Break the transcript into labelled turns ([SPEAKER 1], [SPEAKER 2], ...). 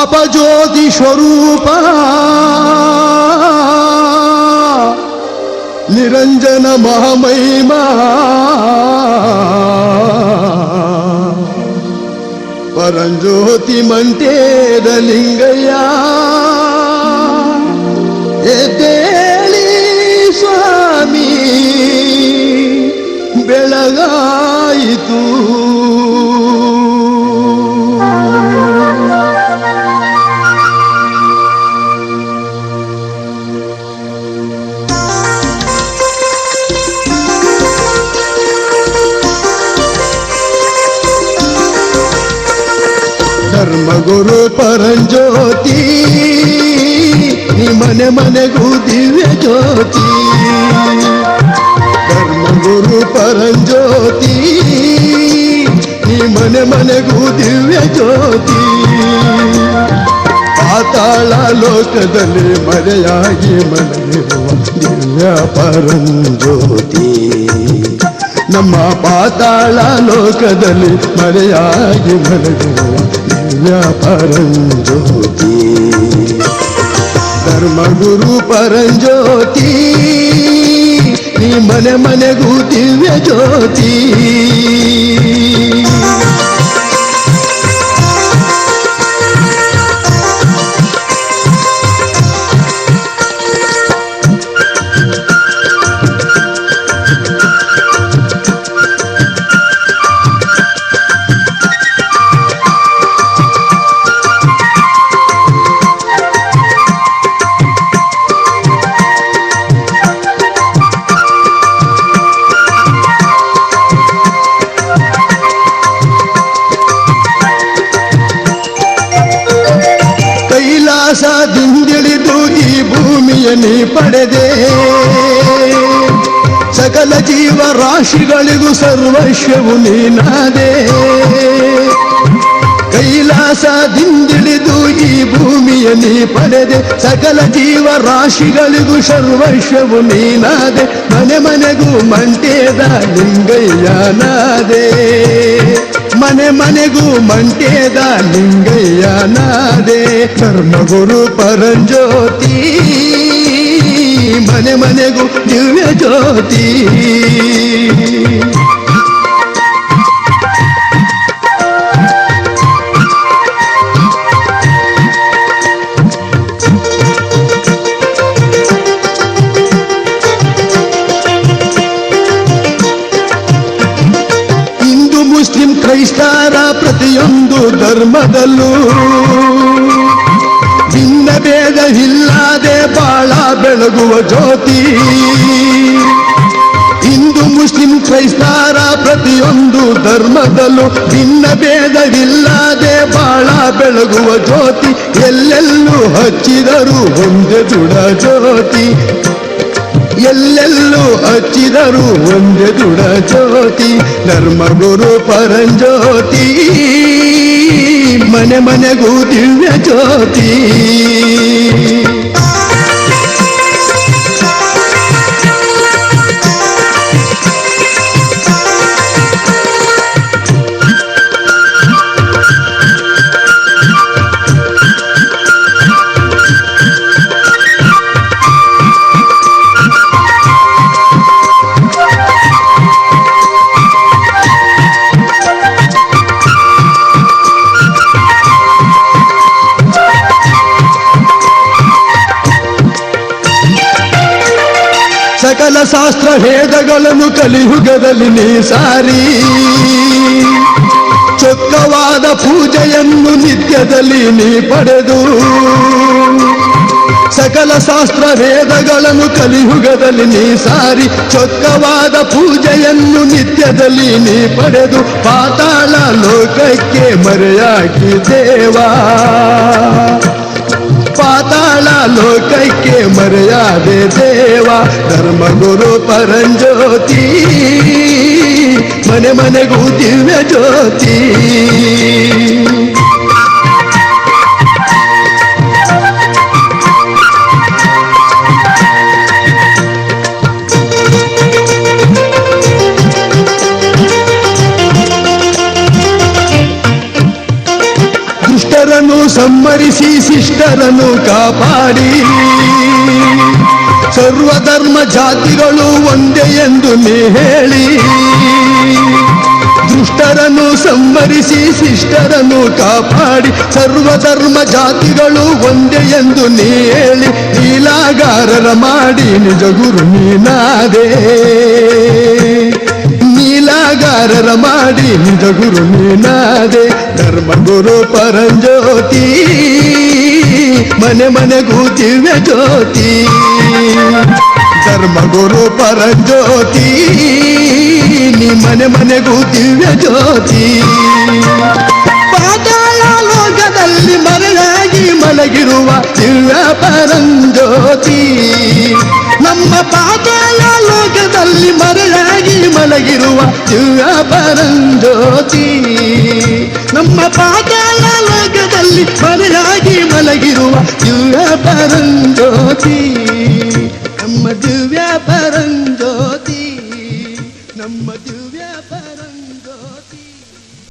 [SPEAKER 1] ಅಪಜ್ಯೋತಿ ಸ್ವರೂಪ. ನಿರಂಜನ ಮಹಾಮಹಿಮಾ. ಪರಂಜ್ಯೋತಿ ಮಂಟೇದ ಲಿಂಗಯ್ಯ. ಎದ್ದೇಳಿ ಸ್ವಾಮಿ ಬೆಳಗಾಯಿತು. ಧರ್ಮಗುರು ಪರಂಜ್ಯೋತಿ ನೀ ಮನೆ ಮನೆಗೂ ದಿವ್ಯ ಜ್ಯೋತಿ ಧರ್ಮಗುರು ಪರಂಜ್ಯೋತಿ ನೀ ಮನೆ ಮನೆಗೂ ದಿವ್ಯ ಜ್ಯೋತಿ ಪಾತಾಳ ಲೋಕದಲ್ಲಿ ಮರೆಯಾಗಿ ಮಲಗಿರುವ ದಿವ್ಯ ಪರಂಜ್ಯೋತಿ ನಮ್ಮ ಪಾತಾಳ ಲೋಕದಲ್ಲಿ ಮರೆಯಾಗಿ ದಿವ್ಯ ಪರಂಜ್ಯೋತಿ. ಧರ್ಮಗುರು ಪರಂಜ್ಯೋತಿ ನೀ ಮನೆ ಮನೆಗೂ ದಿವ್ಯ ಜ್ಯೋತಿ. ಭೂಮಿಯನ್ನೇ ಪಡೆದೆ ಸಕಲ ಜೀವ ರಾಶಿಗಳಿಗೂ ಸರ್ವಸ್ವವು ನೀನಾದೆ ಕೈಲಾಸದಿಂದಿಳಿದು ಈ ಭೂಮಿಯನ್ನೇ ಪಡೆದೆ ಸಕಲ ಜೀವ ರಾಶಿಗಳಿಗೂ ಸರ್ವಸ್ವವು ನೀನಾದೆ ಮನೆ ಮನೆಗೂ ಮಂಟೇದ ಲಿಂಗಯ್ಯನಾದೆ ಮನೆ ಮನೆಗೂ ಮಂಟೇದ ಲಿಂಗಯ್ಯನಾದೆ ಕರ್ಮಗುರು ಪರಂಜ್ಯೋತಿ. ಮನೆ ಮನೆಗೂ ದಿವ್ಯ ಜ್ಯೋತಿ ಕ್ರೈಸ್ತರ ಪ್ರತಿಯೊಂದು ಧರ್ಮದಲ್ಲೂ. ಭಿನ್ನ ಇಲ್ಲದೆ ಬಾಳ ಬೆಳಗುವ ಜ್ಯೋತಿ. ಹಿಂದೂ ಮುಸ್ಲಿಂ ಕ್ರೈಸ್ತರ ಪ್ರತಿಯೊಂದು ಧರ್ಮದಲ್ಲೂ ಭಿನ್ನ ಭೇದವಿಲ್ಲದೆ ಬಾಳ ಬೆಳಗುವ ಜ್ಯೋತಿ. ಎಲ್ಲೆಲ್ಲೂ ಹಚ್ಚಿದರು ಒಂದೇ ದುಡ ಜ್ಯೋತಿ. ಎಲ್ಲೆಲ್ಲೂ ಹಚ್ಚಿದರು ಒಂದೇ ದುಡ ಜ್ಯೋತಿ ಧರ್ಮಗುರು ಪರಂಜ್ಯೋತಿ ಮನೆ ಮನೆಗೂ ದಿವ್ಯ ಜ್ಯೋತಿ. ಶಾಸ್ತ್ರ ಭೇದಗಳನ್ನು ಕಲಿಯುಗದಲ್ಲಿ ನೀ ಸಾರಿ ಚೊಕ್ಕವಾದ ಪೂಜೆಯನ್ನು ನಿತ್ಯದಲ್ಲಿ ನೀ ಪಡೆದು. ಸಕಲ ಶಾಸ್ತ್ರ ವೇದಗಳನ್ನು ಕಲಿಯುಗದಲ್ಲಿ ನೀ ಸಾರಿ ಚೊಕ್ಕವಾದ ಪೂಜೆಯನ್ನು ನಿತ್ಯದಲ್ಲಿ ನೀ ಪಡೆದು. ಪಾತಾಳ ಲೋಕಕ್ಕೆ ಮರೆಯಾಗಿ ದೇವಾ. ಪಾತಾಳ ಲೋಕಕ್ಕೆ ಮರೆಯಾದೆ ದೇವ ಧರ್ಮಗುರು ಪರಂಜ್ಯೋತಿ ಮನೆ ಮನೆಗೂ ದಿವ್ಯ ಜ್ಯೋತಿ ದುಷ್ಟರನ್ನು ಸಮ್ಮರಿಸಿ ಶಿಷ್ಟರನ್ನು ಕಾಪಾಡಿ ಸರ್ವಧರ್ಮ ಜಾತಿಗಳು ಒಂದೇ ಎಂದು ನೀ ಹೇಳಿ ದುಷ್ಟರನ್ನು ಸಂಹರಿಸಿ ಶಿಷ್ಟರನ್ನು ಕಾಪಾಡಿ ಸರ್ವಧರ್ಮ ಜಾತಿಗಳು ಒಂದೇ ಎಂದು ನೀ ಹೇಳಿ ನೀಲಾಗಾರರ ಮಾಡಿ ನಿಜ ಗುರು ನೀನಾದೆ ನೀಲಾಗಾರರ ಮಾಡಿ ನಿಜ ಗುರು ನೀನಾದೆ. ಧರ್ಮ ಗುರು ಪರಂಜ್ಯೋತಿ. ಮನೆ ಮನೆಗೂ ದಿವ್ಯ ಜ್ಯೋತಿ. ಧರ್ಮಗುರು ಪರಂಜ್ಯೋತಿ. ನೀ ಮನೆ ಮನೆಗೂ ದಿವ್ಯ ಜ್ಯೋತಿ. ಲೋಕದಲ್ಲಿ ಮರಳಾಗಿ ಮಲಗಿರುವ ದಿವ್ಯ ಪರಂಜ್ಯೋತಿ. ನಮ್ಮ ಪಾತಾಳ ಲೋಕದಲ್ಲಿ ಮರೆಯಾಗಿ ಒಳಗಿರುವ ಪರಂಜ್ಯೋತಿ ನಮ್ಮ ಪಾತಾಳ ಲೋಕದಲ್ಲಿ ಮರೆಯಾಗಿ ಮಲಗಿರುವ ದಿವ್ಯ ಪರಂಜ್ಯೋತಿ ನಮ್ಮ ದಿವ್ಯ